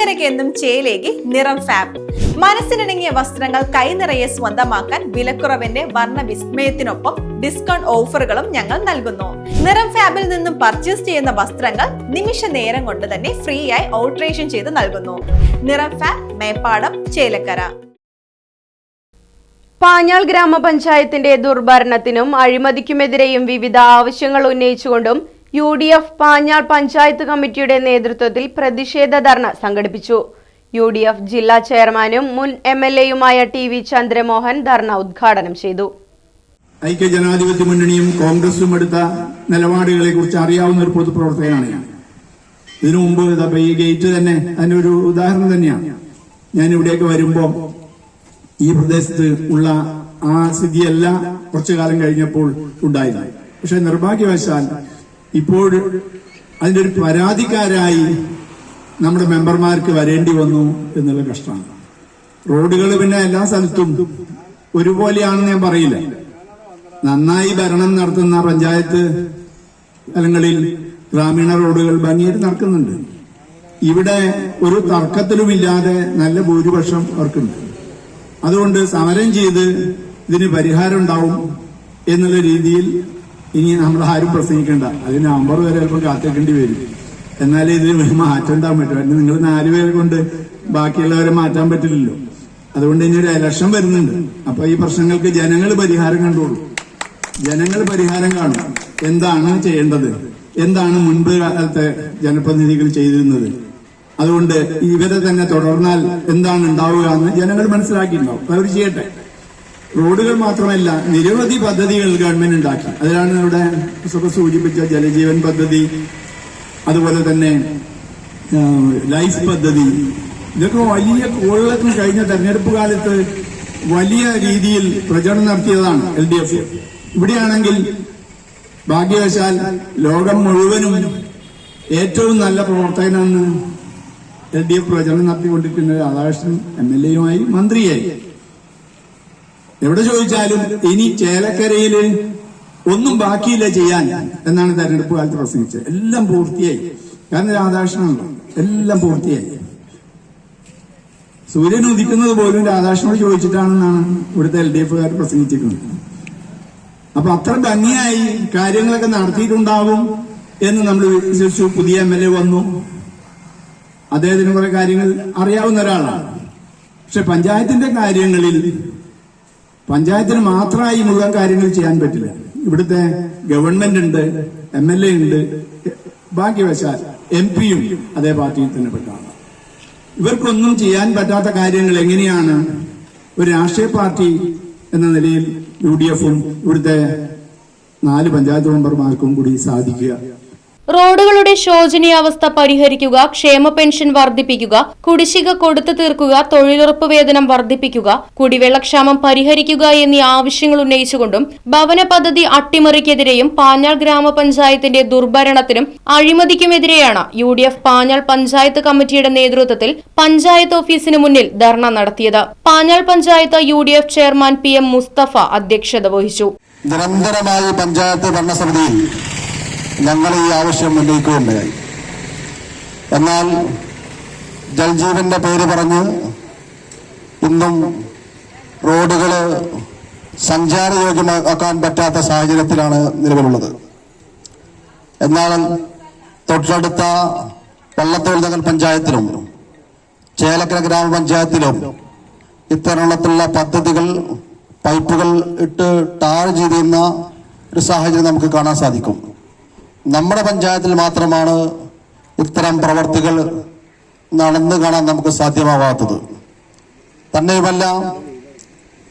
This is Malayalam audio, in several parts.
ചേലക്കരയ്ക്ക് എന്നും ചേലേക്ക് നിറം ഫാബ് മനസ്സിനിണങ്ങിയ വസ്ത്രങ്ങൾ കൈനിറയെ സ്വന്തമാക്കാൻ വിലക്കുറവിന്റെ വർണ വിസ്മയത്തിനൊപ്പം ഡിസ്കൗണ്ട് ഓഫറുകളും ഞങ്ങൾ നൽകുന്നു. നിറം ഫാബിൽ നിന്നും പർച്ചേസ് ചെയ്യുന്ന വസ്ത്രങ്ങൾ നിമിഷ നേരം കൊണ്ട് തന്നെ ഫ്രീ ആയി ഓൾട്രേഷൻ ചെയ്ത് നൽകുന്നു. നിറം ഫാബ് മേപ്പാടം ചേലക്കര. പാഞ്ഞാൾ ഗ്രാമപഞ്ചായത്തിന്റെ ദുർഭരണത്തിനും അഴിമതിക്കുമെതിരെയും വിവിധ ആവശ്യങ്ങൾ ഉന്നയിച്ചുകൊണ്ടും U D F Panjal panchayat കമ്മിറ്റിയുടെ നേതൃത്വത്തിൽ പ്രതിഷേധ ധർണ സംഘടിപ്പിച്ചു. യു ഡി എഫ് ജില്ലാ ചെയർമാനും മുൻ എം എൽ എയുമായ ടി വി ചന്ദ്രമോഹൻ ധർണ ഉദ്ഘാടനം ചെയ്തു. ഐക്യ ജനാധിപത്യ മുന്നണിയും കോൺഗ്രസും എടുത്ത നിലപാടുകളെ കുറിച്ച് അറിയാവുന്ന ഒരു പൊതുപ്രവർത്തകനാണ് ഞാൻ. ഇതിനു മുമ്പ് ഈ ഗേറ്റ് തന്നെ അതിന്റെ ഒരു ഉദാഹരണം തന്നെയാണ്. ഞാൻ ഇവിടേക്ക് വരുമ്പോ ഈ പ്രദേശത്ത് ഉള്ള ആ സ്ഥിതിയല്ല കുറച്ചു കാലം കഴിഞ്ഞപ്പോൾ ഉണ്ടായിരുന്നു പക്ഷെ നിർഭാഗ്യവശാൽ ഇപ്പോൾ അതിന്റെ ഒരു പരാതിക്കാരായി നമ്മുടെ മെമ്പർമാർക്ക് വരേണ്ടി വന്നു എന്നുള്ള കഷ്ടമാണ്. റോഡുകൾ പിന്നെ എല്ലാ സ്ഥലത്തും ഒരുപോലെയാണെന്ന് ഞാൻ പറയില്ല. നന്നായി ഭരണം നടത്തുന്ന പഞ്ചായത്ത് സ്ഥലങ്ങളിൽ ഗ്രാമീണ റോഡുകൾ ഭംഗിയായിട്ട് നടക്കുന്നുണ്ട്. ഇവിടെ ഒരു തർക്കത്തിലുമില്ലാതെ നല്ല ഭൂരിപക്ഷം അവർക്കുണ്ട്. അതുകൊണ്ട് സമരം ചെയ്ത് ഇതിന് പരിഹാരം ഉണ്ടാവും എന്നുള്ള രീതിയിൽ ഇനി നമ്മൾ ആരും പ്രസംഗിക്കണ്ട. അതിന് നമ്പർ വരെ ചിലപ്പോൾ കാത്തേക്കേണ്ടി വരും. എന്നാലേ ഇതിന് മാറ്റം ഉണ്ടാകാൻ പറ്റും. നിങ്ങൾ നാലുപേരെ കൊണ്ട് ബാക്കിയുള്ളവരെ മാറ്റാൻ പറ്റില്ലല്ലോ. അതുകൊണ്ട് ഇനി ഒരു ഇലക്ഷൻ വരുന്നുണ്ട്. അപ്പൊ ഈ പ്രശ്നങ്ങൾക്ക് ജനങ്ങൾ പരിഹാരം കണ്ടോളൂ. ജനങ്ങൾ പരിഹാരം കാണും. എന്താണ് ചെയ്യേണ്ടത്? എന്താണ് മുൻപ് കാലത്തെ ജനപ്രതിനിധികൾ ചെയ്തിരുന്നത്? അതുകൊണ്ട് ഇവരെ തന്നെ തുടർന്നാൽ എന്താണ് ഉണ്ടാവുക എന്ന് ജനങ്ങൾ മനസ്സിലാക്കിയിട്ടുണ്ടാവും. അവർ ചെയ്യട്ടെ. റോഡുകൾ മാത്രമല്ല നിരവധി പദ്ധതികൾ ഗവൺമെന്റ് ഉണ്ടാക്കി. അതിലാണ് ഇവിടെ സൂചിപ്പിച്ച ജലജീവൻ പദ്ധതി അതുപോലെ തന്നെ ലൈഫ് പദ്ധതി. ഇതൊക്കെ വലിയ കോളിളക്കം കഴിഞ്ഞ തെരഞ്ഞെടുപ്പ് കാലത്ത് വലിയ രീതിയിൽ പ്രചരണം നടത്തിയതാണ് എൽ ഡി എഫ്. ഇവിടെയാണെങ്കിൽ ഭാഗ്യവശാൽ ലോകം മുഴുവനും ഏറ്റവും നല്ല പ്രവർത്തകനാണ് എൽ ഡി എഫ് പ്രചരണം നടത്തിക്കൊണ്ടിരിക്കുന്ന രാധാകൃഷ്ണൻ എം എൽ എയുമായി മന്ത്രിയായി. എവിടെ ചോദിച്ചാലും ഇനി ചേലക്കരയിൽ ഒന്നും ബാക്കിയില്ല ചെയ്യാൻ എന്നാണ് തെരഞ്ഞെടുപ്പ് കാലത്ത് പ്രസംഗിച്ചത്. എല്ലാം പൂർത്തിയായി. കാരണം രാധാകൃഷ്ണനുണ്ട്? എല്ലാം പൂർത്തിയായി. സൂര്യൻ ഉദിക്കുന്നത് പോലും രാധാകൃഷ്ണനോട് ചോദിച്ചിട്ടാണെന്നാണ് ഇവിടുത്തെ എൽ ഡി എഫുകാർ പ്രസംഗിച്ചിരിക്കുന്നത്. അപ്പൊ അത്ര ഭംഗിയായി കാര്യങ്ങളൊക്കെ നടത്തിയിട്ടുണ്ടാവും എന്ന് നമ്മൾ വിശ്വസിച്ചു. പുതിയ എം എൽ എ വന്നു. അദ്ദേഹത്തിന് കുറെ കാര്യങ്ങൾ അറിയാവുന്ന ഒരാളാണ്. പക്ഷെ പഞ്ചായത്തിന്റെ കാര്യങ്ങളിൽ പഞ്ചായത്തിന് മാത്രമായി മുഴുവൻ കാര്യങ്ങൾ ചെയ്യാൻ പറ്റില്ല. ഇവിടുത്തെ ഗവൺമെന്റ് ഉണ്ട് എം എൽ എ ഉണ്ട് ബാക്കി വശാൽ എം പിയും അതേ പാർട്ടിയിൽ തന്നെ പെട്ടാണ്. ഇവർക്കൊന്നും ചെയ്യാൻ പറ്റാത്ത കാര്യങ്ങൾ എങ്ങനെയാണ് ഒരു രാഷ്ട്രീയ പാർട്ടി എന്ന നിലയിൽ യു ഡി എഫും ഇവിടുത്തെ നാല് പഞ്ചായത്ത് മെമ്പർമാർക്കും കൂടി സാധിക്കുക? റോഡുകളുടെ ശോചനീയാവസ്ഥ പരിഹരിക്കുക ക്ഷേമ പെൻഷൻ വർദ്ധിപ്പിക്കുക കുടിശ്ശിക കൊടുത്തു തീർക്കുക തൊഴിലുറപ്പ് വേതനം വർദ്ധിപ്പിക്കുക കുടിവെള്ളക്ഷാമം പരിഹരിക്കുക എന്നീ ആവശ്യങ്ങൾ ഉന്നയിച്ചുകൊണ്ടും ഭവന പദ്ധതി അട്ടിമറിക്കെതിരെയും പാഞ്ഞാൾ ഗ്രാമപഞ്ചായത്തിന്റെ ദുർഭരണത്തിനും അഴിമതിക്കുമെതിരെയാണ് U D F Panjal panchayat കമ്മിറ്റിയുടെ നേതൃത്വത്തിൽ പഞ്ചായത്ത് ഓഫീസിന് മുന്നിൽ ധർണ നടത്തിയത്. Panjal panchayat U D F chairman P M Mustafa അധ്യക്ഷത വഹിച്ചു. നിരന്തരമായി പഞ്ചായത്ത് ഭരണസമിതിയിൽ ഞങ്ങൾ ഈ ആവശ്യം ഉന്നയിക്കുകയുണ്ടായി. എന്നാൽ ജൽജീവന്റെ പേര് പറഞ്ഞ് ഇന്നും റോഡുകൾ സഞ്ചാരയോഗ്യമാക്കാൻ പറ്റാത്ത സാഹചര്യത്തിലാണ് നിലവിലുള്ളത്. എന്നാൽ തൊട്ടടുത്ത വള്ളത്തോൾ നഗർ പഞ്ചായത്തിലും ചേലക്കര ഗ്രാമപഞ്ചായത്തിലും ഇത്തരത്തിലുള്ള പദ്ധതികൾ പൈപ്പുകൾ ഇട്ട് ടാർ ചെയ്യുന്ന ഒരു സാഹചര്യം നമുക്ക് കാണാൻ സാധിക്കും. നമ്മുടെ പഞ്ചായത്തിൽ മാത്രമാണ് ഇത്തരം പ്രവർത്തികൾ നടന്നു കാണാൻ നമുക്ക് സാധ്യമാവാത്തത്. തന്നെയുമല്ല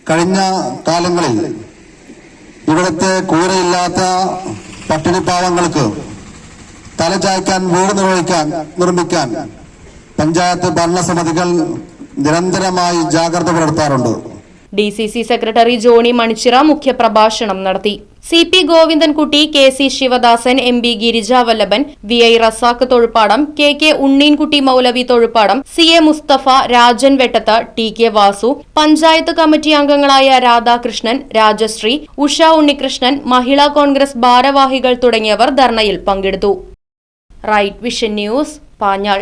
കഴിഞ്ഞ കാലങ്ങളിൽ ഇവിടുത്തെ കൂരയില്ലാത്ത പട്ടിണിപ്പാവങ്ങൾക്ക് തലചായ്ക്കാൻ വീട് നിർവഹിക്കാൻ നിർമ്മിക്കാൻ പഞ്ചായത്ത് ഭരണസമിതികൾ നിരന്തരമായി ജാഗ്രത പുലർത്താറുണ്ട്. D C C secretary Johnny Manichira മുഖ്യപ്രഭാഷണം നടത്തി. C P Govindankutty K C Sivadasan M B Girijavallabhan V I Razak Thozhuppadam K K Unneenkutty Moulavi Thozhuppadam C A Mustafa Rajan Vettath T K Vasu panchayat committee അംഗങ്ങളായ രാധാകൃഷ്ണൻ രാജശ്രീ ഉഷ ഉണ്ണികൃഷ്ണൻ മഹിളാ കോൺഗ്രസ് ഭാരവാഹികൾ തുടങ്ങിയവർ ധർണയിൽ പങ്കെടുത്തു. Right vision news Panjal.